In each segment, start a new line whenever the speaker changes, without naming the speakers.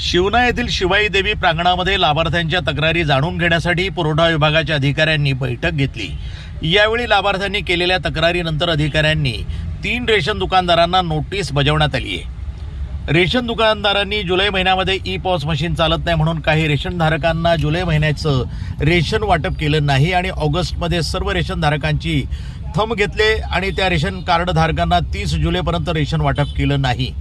शिवना येथील शिवाई देवी प्रांगणामध्ये लाभार्थ्यांच्या तक्रारी जाणून घेण्यासाठी पुरवठा विभागाच्या अधिकाऱ्यांनी बैठक घेतली. यावेळी लाभार्थ्यांनी केलेल्या तक्रारीनंतर अधिकाऱ्यांनी तीन रेशन दुकानदारांना नोटीस बजावण्यात आली आहे. रेशन दुकानदारांनी जुलै महिन्यामध्ये ई पॉस मशीन चालत नाही म्हणून काही रेशनधारकांना जुलै महिन्याचं रेशन वाटप केलं नाही आणि ऑगस्टमध्ये सर्व रेशनधारकांची थंब घेतले आणि त्या रेशन कार्डधारकांना तीस जुलैपर्यंत रेशन वाटप केलं नाही.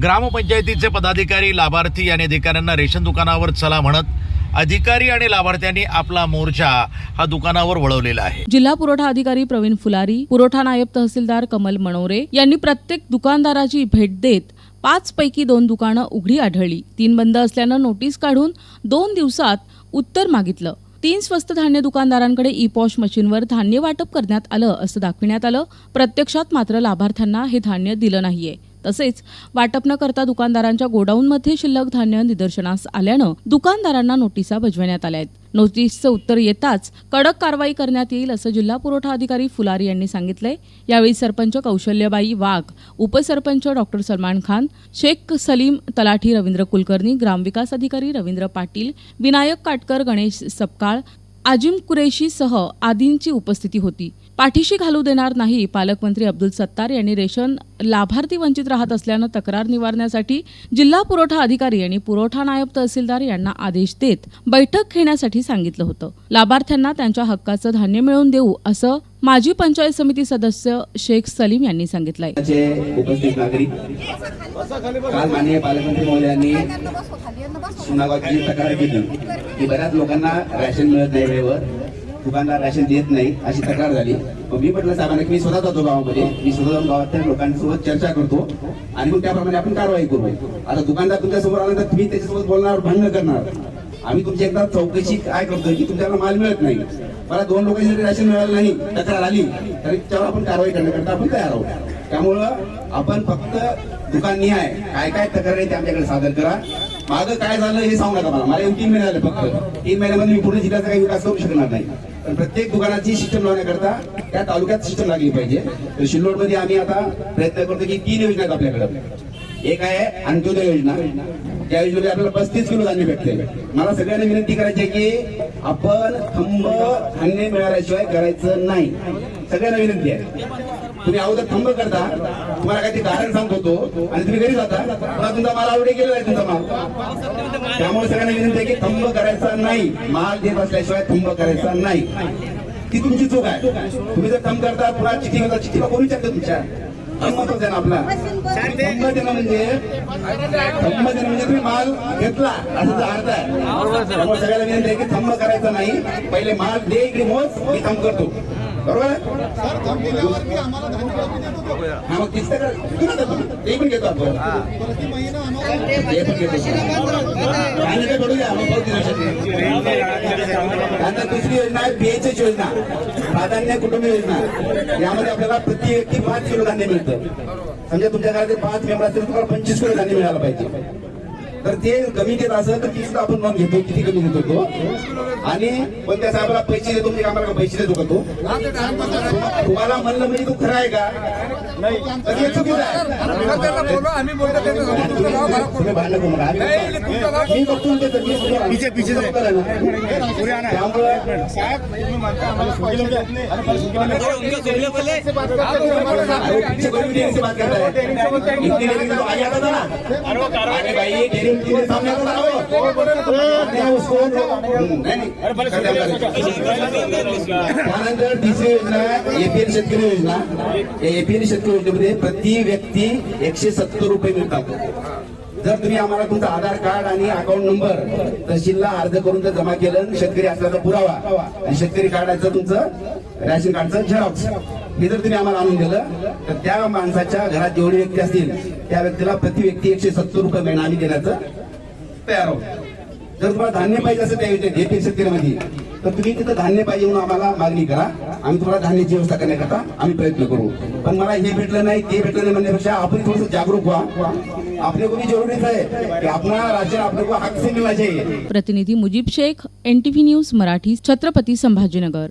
ग्रामपंचायतीचे पदाधिकारी लाभार्थी आणि अधिकाऱ्यांना रेशन दुकानावर चला म्हणत अधिकारी आणि लाभार्थ्यांनी आपला मोर्चा हा दुकानावर वळवलेला आहे.
जिल्हा पुरवठा अधिकारी प्रवीण फुलारी पुरवठा नायब तहसीलदार कमल मनोरे यांनी प्रत्येक दुकानदाराची भेट देत पाच पैकी दोन दुकानं उघडी आढळली. तीन बंद असल्यानं नोटीस काढून दोन दिवसात उत्तर मागितलं. तीन स्वस्त धान्य दुकानदारांकडे ई पॉश मशीनवर धान्य वाटप करण्यात आलं असं दाखविण्यात आलं. प्रत्यक्षात मात्र लाभार्थ्यांना हे धान्य दिलं नाहीये. तसेच वाटप न करता दुकानदारांच्या गोडाऊनमध्ये शिल्लक धान्य निदर्शनास आल्यानं दुकानदारांना नोटिसा बजावण्यात आल्या आहेत. नोटीसचं उत्तर येताच कडक कारवाई करण्यात येईल असं जिल्हा पुरवठा अधिकारी फुलारी यांनी सांगितलंय. यावेळी सरपंच कौशल्यबाई वाघ उपसरपंच डॉक्टर सलमान खान शेख सलीम तलाठी रवींद्र कुलकर्णी ग्रामविकास अधिकारी रवींद्र पाटील विनायक काटकर गणेश सपकाळ आजिम कुरेशीसह आदींची उपस्थिती होती. पाठीशी घालू देणार नाही पालकमंत्री अब्दुल सत्तार यांनी रेशन लाभार्थी वंचित राहत असल्यानं तक्रार निवारण्यासाठी जिल्हा पुरवठा अधिकारी आणि पुरवठा नायब तहसीलदार यांना आदेश देत बैठक घेण्यासाठी सांगितलं होतं. लाभार्थ्यांना त्यांच्या हक्काचं धान्य मिळवून देऊ असं माजी पंचायत समिती सदस्य शेख सलीम यांनी सांगितलंय.
चे उपस्थित नागरिक काल माननीय पालकमंत्री महोदयांनी सुनागावची तक्रार केली की बऱ्याच लोकांना रॅशन मिळत नाही वेळेवर. दुकानदार रॅशन देत नाही अशी तक्रार झाली. मग मी म्हटलं साहेबांना की मी स्वतः जातो गावामध्ये. मी स्वतः जाऊन गावातल्या लोकांसोबत चर्चा करतो आणि मग त्याप्रमाणे आपण कारवाई करू. आता दुकानदार तुमच्यासमोर आला तर तुम्ही त्याच्यासोबत बोलणार भांडण करणार. आम्ही तुमची एकदा चौकशी काय करतो की तुमच्याला माल मिळत नाही. मला दोन लोकांची जरी रॅशन मिळालं नाही तक्रार आली तरी त्यावर आपण कारवाई करण्याकरता आपण तयार आहोत. त्यामुळं आपण फक्त दुकान निहाय काय काय तक्रार आहे ते आमच्याकडे सादर करा. मागं काय झालं हे सांगू नका मला. मला येऊन तीन महिने झाले फक्त. तीन महिन्यामध्ये मी पूर्ण जिल्ह्याचा काही विकास करू शकणार नाही. प्रत्येक दुकानाची सिस्टम लावण्याकरता त्या तालुक्यात सिस्टम लागली पाहिजे. तर शिल्लोडमध्ये आम्ही आता प्रयत्न करतो की तीन योजना आहेत आपल्याकडे. एक आहे अंत्योदय योजना. त्या योजनेमध्ये आपल्याला पस्तीस किलो धान्य भेटते मला सगळ्यांना विनंती करायची आहे की आपण थंब धान्य मिळाल्याशिवाय करायचं नाही. सगळ्यांना विनंती आहे. तुम्ही अगोदर थंब करता. तुम्हाला काही कारण सांगत होतो आणि तुम्ही घरी जाता. मला तुमचा माल आवडे गेलेला आहे तुमचा माल. त्यामुळे सगळ्यांना विनंती आहे की थंब करायचा नाही. माल देत असल्याशिवाय थंब करायचा नाही. ती तुमची चूक आहे. तुम्ही जर थंब करता पुन्हा चिठ्ठी घेता चिठीला कोणी विचारतं तुमच्या? थंब ना आपला. थंब देणं म्हणजे थंब देणं म्हणजे तुम्ही माल घेतला. असं अर्थ आहे. त्यामुळे सगळ्याला विनंती आहे की थंब करायचा नाही. पहिले माल दे इकडे मोज मी थंब करतो. बरोबर आहे? मग तीच तर घेऊन येतो तुम्ही. ते पण घेतो आपण ते पण घेतो आणि काय करू द्या मग पावती लक्षात ठेवा. आता दुसरी योजना आहे बीएचएच योजना. प्राधान्य कुटुंब योजना. यामध्ये आपल्याला प्रति व्यक्ती पाच किलो धान्य मिळतं. समजा तुमच्या घरात पाच मेंबर असतील तुम्हाला पंचवीस किलो धान्य मिळालं पाहिजे. तर ते कमी देत असेल तर ती सुद्धा आपण नोंद घेतो किती कमी देतो तो. आणि पण त्या साहेबाला पैसे देतो म्हणजे आम्हाला पैसे देतो का तो? तुम्हाला म्हणलं म्हणजे तू खरं आहे का?
आम्ही बोलतो पीछे- पीछे
है त्यानंतर तिसरी योजना एपीएल शेतकरी योजना. या एपीएल शेतकरी योजनेमध्ये प्रति व्यक्ती एकशे सत्तर रुपये मिळतात. जर तुम्ही आम्हाला तुमचं आधार कार्ड आणि अकाउंट नंबर तहसीलला अर्ज करून जर जमा केलं शेतकरी असल्याचा पुरावा आणि शेतकरी कार्डाचं तुमचं रॅशन कार्डचं झेरॉक्स हे जर तुम्ही आम्हाला आणून दिलं तर त्या माणसाच्या घरात जेवढे व्यक्ती असतील त्या व्यक्तीला प्रति व्यक्ती एकशे सत्तर रुपये महिना आम्ही देण्याचं तयार आहोत. जर तुम्हाला धान्य पाहिजे असेल त्या योजनेत एपीएल शेतकऱ्यामध्ये तर तुम्ही तिथं धान्य पाहिजे म्हणून आम्हाला मागणी करा. आम्ही तुम्हाला धान्याची व्यवस्था करण्याकरता आम्ही प्रयत्न करू. पण मला हे भेटलं नाही ते भेटलं नाही म्हणण्यापेक्षा आपण थोडस जागरूक व्हा. आपले को भी जरूरीच है कि अपना राशन आपले को हक से मिलना चाहिए
प्रतिनिधी मुजीब शेख एनटीव्ही न्यूज मराठी छत्रपती संभाजीनगर.